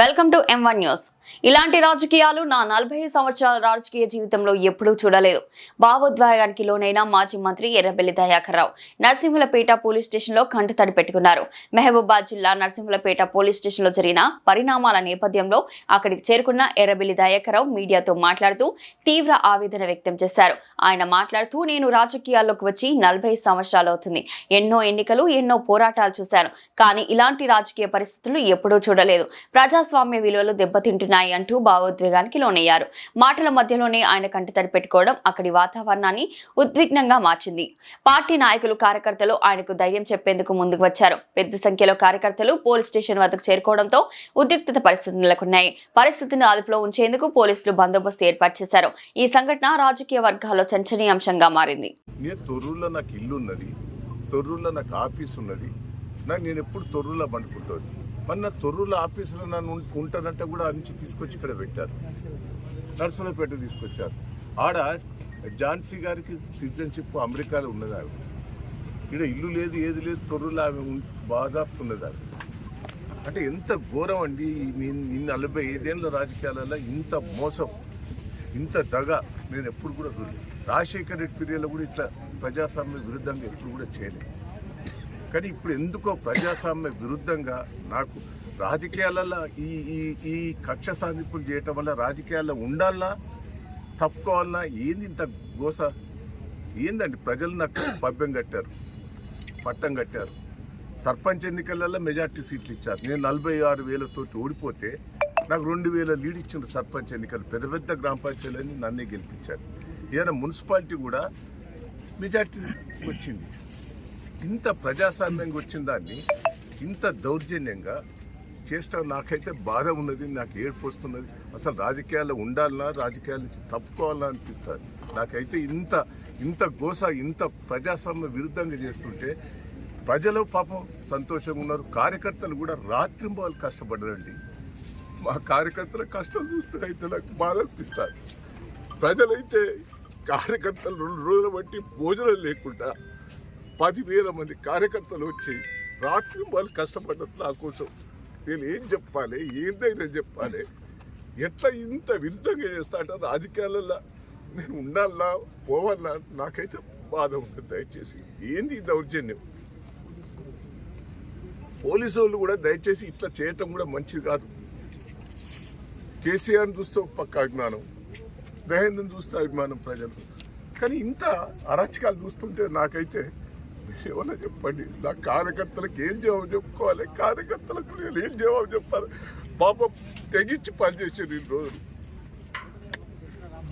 Welcome to M one news ఇలాంటి రాజకీయాలు నా నలభై సంవత్సరాల రాజకీయ జీవితంలో ఎప్పుడూ చూడలేదు. భావోద్వేగానికి లోనైన మాజీ మంత్రి ఎర్రబెల్లి దయాకర్ రావు నరసింహులపేట పోలీస్ స్టేషన్లో కంటతడి పెట్టుకున్నారు. మహబూబాద్ జిల్లా నరసింహులపేట పోలీస్ స్టేషన్లో జరిగిన పరిణామాల నేపథ్యంలో అక్కడికి చేరుకున్న ఎర్రబెల్లి దయాకర్ రావు మీడియాతో మాట్లాడుతూ తీవ్ర ఆవేదన వ్యక్తం చేశారు. ఆయన మాట్లాడుతూ నేను రాజకీయాల్లోకి వచ్చి నలభై సంవత్సరాలు అవుతుంది. ఎన్నో ఎన్నికలు ఎన్నో పోరాటాలు చూశాను. కానీ ఇలాంటి రాజకీయ పరిస్థితులు ఎప్పుడూ చూడలేదు. ప్రజాస్వామ్య విలువలు దెబ్బతింటున్నాయి అంటూ భావోద్వేగానికి లోనయ్యారు. మాటల మధ్యలోనే ఆయన కంటితడి పెట్టుకోవడం అక్కడి వాతావరణాన్ని ఉద్విగ్నంగా మార్చింది. పార్టీ నాయకులు కార్యకర్తలు ఆయనకు ధైర్యం చెప్పేందుకు ముందుకు వచ్చారు. పెద్ద సంఖ్యలో కార్యకర్తలు పోలీస్ స్టేషన్ వద్దకు చేరుకోవడంతో ఉద్రిక్తత పరిస్థితులు నెలకొన్నాయి. పరిస్థితిని అదుపులో ఉంచేందుకు పోలీసులు బందోబస్తు ఏర్పాటు చేశారు. ఈ సంఘటన రాజకీయ వర్గాల్లో చర్చనీయాంశంగా మారింది. నాకు ఇల్లు ఉన్నది తొర్రూరులో నాకు ఆఫీస్ ఉన్నది నాకు నేను ఎప్పుడు తొర్రూరులో పండుకుంటుంది. మొన్న నా ఆఫీసులో నన్ను ఉంటానంటే కూడా నుంచి తీసుకొచ్చి ఇక్కడ పెట్టారు. నర్సులపేట తీసుకొచ్చారు. ఆడ ఝాన్సీ గారికి సిటిజన్షిప్ అమెరికాలో ఉన్నది ఆవిడ. ఇక్కడ ఇల్లు లేదు ఏది లేదు తొర్రూరులో ఆమె బాధాపున్నది దాదాపు ఆవిడ. అంటే ఎంత ఘోరం అండి నేను నలభై ఐదేళ్ళ రాజకీయాలలో ఇంత మోసం ఇంత దగ నేను ఎప్పుడు కూడా చూడలేదు. రాజశేఖర రెడ్డి పీరియడ్లో కూడా ఇట్లా ప్రజాస్వామ్య విరుద్ధంగా ఎప్పుడు కూడా చేయలేదు. కానీ ఇప్పుడు ఎందుకో ప్రజాస్వామ్య విరుద్ధంగా నాకు రాజకీయాలలో ఈ ఈ ఈ కక్ష సాధింపులు చేయటం వల్ల రాజకీయాల్లో ఉండాలన్నా తప్పుకోవాలన్నా ఏంది ఇంత గోస? ఏందండి? ప్రజలు నాకు పభ్యం కట్టారు పట్టం కట్టారు. సర్పంచ్ ఎన్నికలలో మెజార్టీ సీట్లు ఇచ్చారు. నేను నలభై ఆరు వేలతో ఓడిపోతే నాకు రెండు వేల లీడ్ ఇచ్చిన సర్పంచ్ ఎన్నికలు. పెద్ద పెద్ద గ్రామ పంచాయతీలని నన్నే గెలిపించారు. ఏదైనా మున్సిపాలిటీ కూడా మెజార్టీ వచ్చింది. ఇంత ప్రజాస్వామ్యంగా వచ్చిన దాన్ని ఇంత దౌర్జన్యంగా చేస్తాం నాకైతే బాధ ఉన్నది నాకు ఏడుపు వస్తున్నది. అసలు రాజకీయాల్లో ఉండాలన్నా రాజకీయాల నుంచి తప్పుకోవాలన్నా అనిపిస్తుంది. నాకైతే ఇంత ఇంత గోస ఇంత ప్రజాస్వామ్య విరుద్ధంగా చేస్తుంటే ప్రజలు పాపం సంతోషంగా ఉన్నారు. కార్యకర్తలు కూడా రాత్రింబాలు కష్టపడరండి. మా కార్యకర్తల కష్టం చూస్తే అయితే నాకు బాధ అనిపిస్తుంది. ప్రజలైతే కార్యకర్తలు రెండు రోజులు బట్టి భోజనం లేకుండా పదివేల మంది కార్యకర్తలు వచ్చి రాత్రి వాళ్ళు కష్టపడ్డారు నా కోసం. నేను ఏం చెప్పాలి? ఏం ధైర్యం చెప్పాలి. ఎట్లా ఇంత విరుద్ధంగా చేస్తా అంటే రాజకీయాలలో నేను ఉండాలా పోవాలా నాకైతే బాధ ఉంటుంది దయచేసి. ఏంది ఈ దౌర్జన్యం? పోలీసు వాళ్ళు కూడా దయచేసి ఇట్లా చేయటం కూడా మంచిది కాదు. కేసీఆర్ని చూస్తే ఒక పక్క అభిమానం దహేంద్రని చూస్తే అభిమానం ప్రజలు. కానీ ఇంత అరాచకాలు చూస్తుంటే నాకైతే ఏమన్నా చెప్పండి? నా కార్యకర్తలకు ఏం జవాబు చెప్పుకోవాలి? కార్యకర్తలకు నేను ఏం జవాబు చెప్పాలి? పాపం తెగించి పనిచేసారు ఈ రోజులు